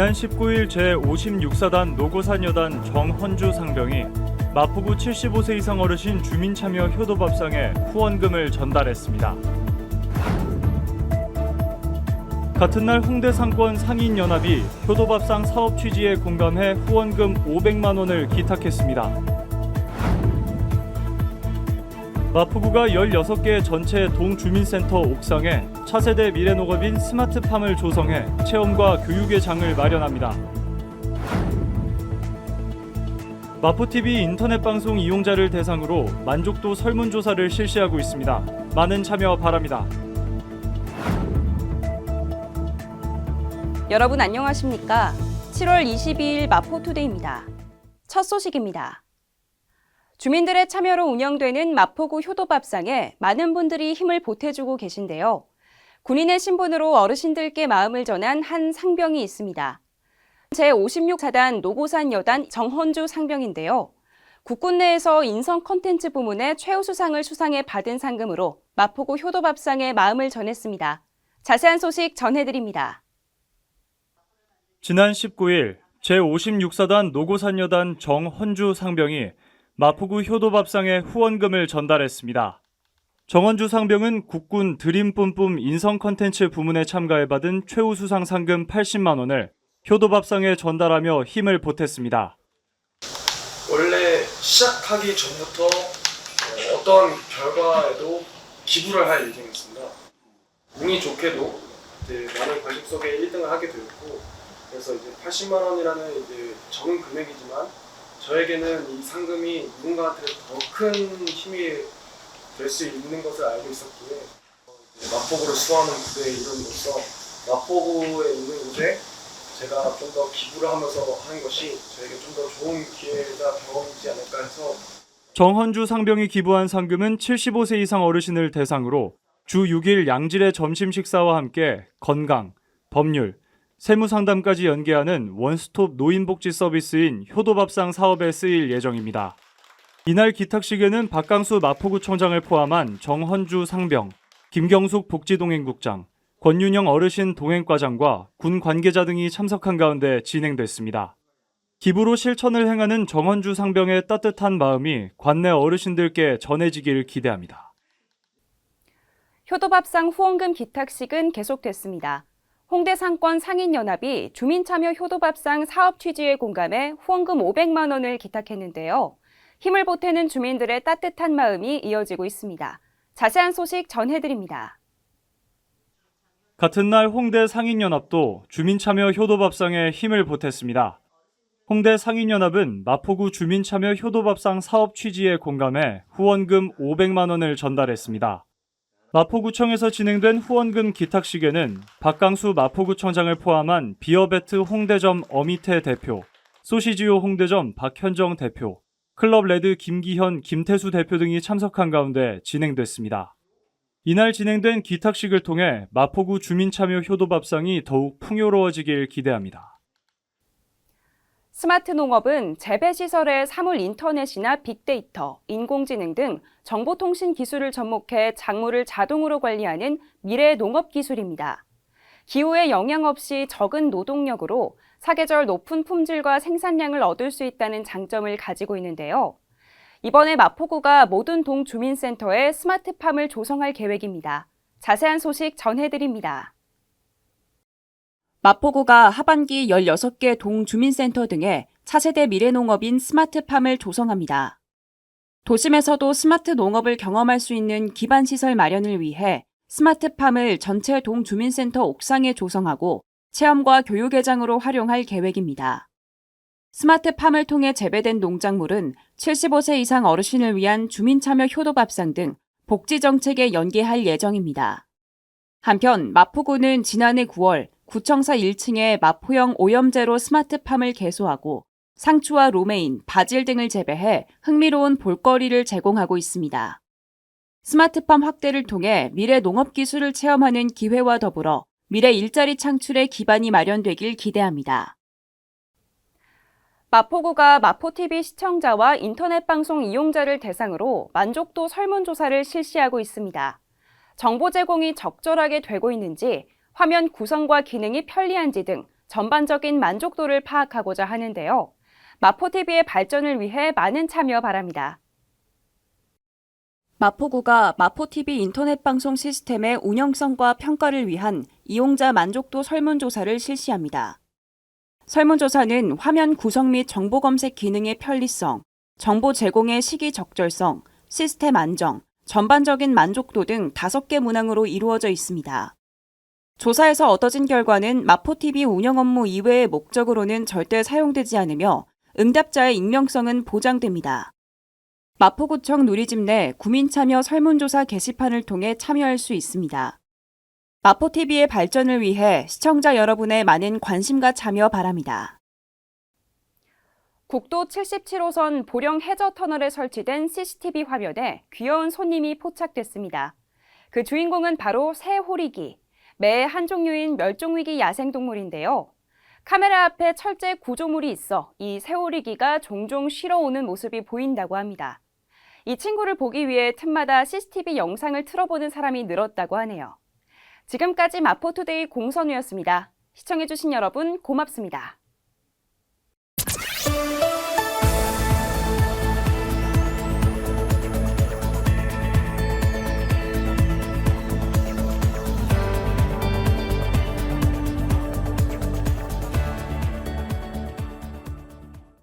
지난 19일 제56사단 노고산여단 정헌주 상병이 마포구 75세 이상 어르신 주민 참여 효도밥상에 후원금을 전달했습니다. 같은 날 홍대 상권 상인연합이 효도밥상 사업 취지에 공감해 후원금 500만 원을 기탁했습니다. 마포구가 16개 전체 동주민센터 옥상에 차세대 미래농업인 스마트팜을 조성해 체험과 교육의 장을 마련합니다. 마포TV 인터넷 방송 이용자를 대상으로 만족도 설문조사를 실시하고 있습니다. 많은 참여 바랍니다. 여러분 안녕하십니까? 7월 22일 마포투데이입니다. 첫 소식입니다. 주민들의 참여로 운영되는 마포구 효도밥상에 많은 분들이 힘을 보태주고 계신데요. 군인의 신분으로 어르신들께 마음을 전한 한 상병이 있습니다. 제56사단 노고산 여단 정헌주 상병인데요. 국군 내에서 인성 컨텐츠 부문의 최우수상을 수상해 받은 상금으로 마포구 효도밥상에 마음을 전했습니다. 자세한 소식 전해드립니다. 지난 19일 제56사단 노고산여단 정헌주 상병이 마포구 효도밥상에 후원금을 전달했습니다. 정헌주 상병은 국군 드림 뿜뿜 인성 컨텐츠 부문에 참가해 받은 최우수상 상금 80만 원을 효도밥상에 전달하며 힘을 보탰습니다. 원래 시작하기 전부터 어, 어떤 결과에도 기부를 할 예정이었습니다. 운이 좋게도 이제 많은 관심 속에 1등을 하게 되었고 그래서 이제 80만 원이라는 이제 적은 금액이지만 저에게는 이 상금이 누군가한테 더 큰 힘이 될 수 있는 것을 알고 있었기에 어, 마포구를 수호하는 부대의 이름으로서 마포구에 있는 곳에 제가 좀 더 기부를 하면서 하는 것이 저에게 좀 더 좋은 기회나 경험이지 않을까 해서 정헌주 상병이 기부한 상금은 75세 이상 어르신을 대상으로 주 6일 양질의 점심 식사와 함께 건강, 법률, 세무 상담까지 연계하는 원스톱 노인복지 서비스인 효도밥상 사업에 쓰일 예정입니다. 이날 기탁식에는 박강수 마포구청장을 포함한 정헌주 상병, 김경숙 복지동행국장, 권윤영 어르신 동행과장과 군 관계자 등이 참석한 가운데 진행됐습니다. 기부로 실천을 행하는 정헌주 상병의 따뜻한 마음이 관내 어르신들께 전해지길 기대합니다. 효도밥상 후원금 기탁식은 계속됐습니다. 홍대 상권 상인연합이 주민참여 효도밥상 사업 취지에 공감해 후원금 500만 원을 기탁했는데요. 힘을 보태는 주민들의 따뜻한 마음이 이어지고 있습니다. 자세한 소식 전해드립니다. 같은 날 홍대 상인연합도 주민참여 효도밥상에 힘을 보탰습니다. 홍대 상인연합은 마포구 주민참여 효도밥상 사업 취지에 공감해 후원금 500만 원을 전달했습니다. 마포구청에서 진행된 후원금 기탁식에는 박강수 마포구청장을 포함한 비어베트 홍대점 어미태 대표, 소시지오 홍대점 박현정 대표, 클럽 레드 김기현, 김태수 대표 등이 참석한 가운데 진행됐습니다. 이날 진행된 기탁식을 통해 마포구 주민참여 효도밥상이 더욱 풍요로워지길 기대합니다. 스마트 농업은 재배 시설의 사물 인터넷이나 빅데이터, 인공지능 등 정보통신 기술을 접목해 작물을 자동으로 관리하는 미래 농업 기술입니다. 기후에 영향 없이 적은 노동력으로 사계절 높은 품질과 생산량을 얻을 수 있다는 장점을 가지고 있는데요. 이번에 마포구가 모든 동 주민센터에 스마트팜을 조성할 계획입니다. 자세한 소식 전해드립니다. 마포구가 하반기 16개 동주민센터 등에 차세대 미래농업인 스마트팜을 조성합니다. 도심에서도 스마트 농업을 경험할 수 있는 기반시설 마련을 위해 스마트팜을 전체 동주민센터 옥상에 조성하고 체험과 교육회장으로 활용할 계획입니다. 스마트팜을 통해 재배된 농작물은 75세 이상 어르신을 위한 주민참여 효도밥상 등 복지정책에 연계할 예정입니다. 한편 마포구는 지난해 9월 구청사 1층에 마포형 오염제로 스마트팜을 개소하고 상추와 로메인, 바질 등을 재배해 흥미로운 볼거리를 제공하고 있습니다. 스마트팜 확대를 통해 미래 농업 기술을 체험하는 기회와 더불어 미래 일자리 창출의 기반이 마련되길 기대합니다. 마포구가 마포TV 시청자와 인터넷 방송 이용자를 대상으로 만족도 설문조사를 실시하고 있습니다. 정보 제공이 적절하게 되고 있는지, 화면 구성과 기능이 편리한지 등 전반적인 만족도를 파악하고자 하는데요. 마포TV의 발전을 위해 많은 참여 바랍니다. 마포구가 마포TV 인터넷 방송 시스템의 운영성과 평가를 위한 이용자 만족도 설문조사를 실시합니다. 설문조사는 화면 구성 및 정보 검색 기능의 편리성, 정보 제공의 시기 적절성, 시스템 안정, 전반적인 만족도 등 5개 문항으로 이루어져 있습니다. 조사에서 얻어진 결과는 마포TV 운영 업무 이외의 목적으로는 절대 사용되지 않으며 응답자의 익명성은 보장됩니다. 마포구청 누리집 내 구민참여 설문조사 게시판을 통해 참여할 수 있습니다. 마포TV의 발전을 위해 시청자 여러분의 많은 관심과 참여 바랍니다. 국도 77호선 보령 해저 터널에 설치된 CCTV 화면에 귀여운 손님이 포착됐습니다. 그 주인공은 바로 새 호리기, 매의 한 종류인 멸종위기 야생동물인데요. 카메라 앞에 철제 구조물이 있어 이 새호리기가 종종 쉬러 오는 모습이 보인다고 합니다. 이 친구를 보기 위해 틈마다 CCTV 영상을 틀어보는 사람이 늘었다고 하네요. 지금까지 마포투데이 공선우였습니다. 시청해주신 여러분 고맙습니다.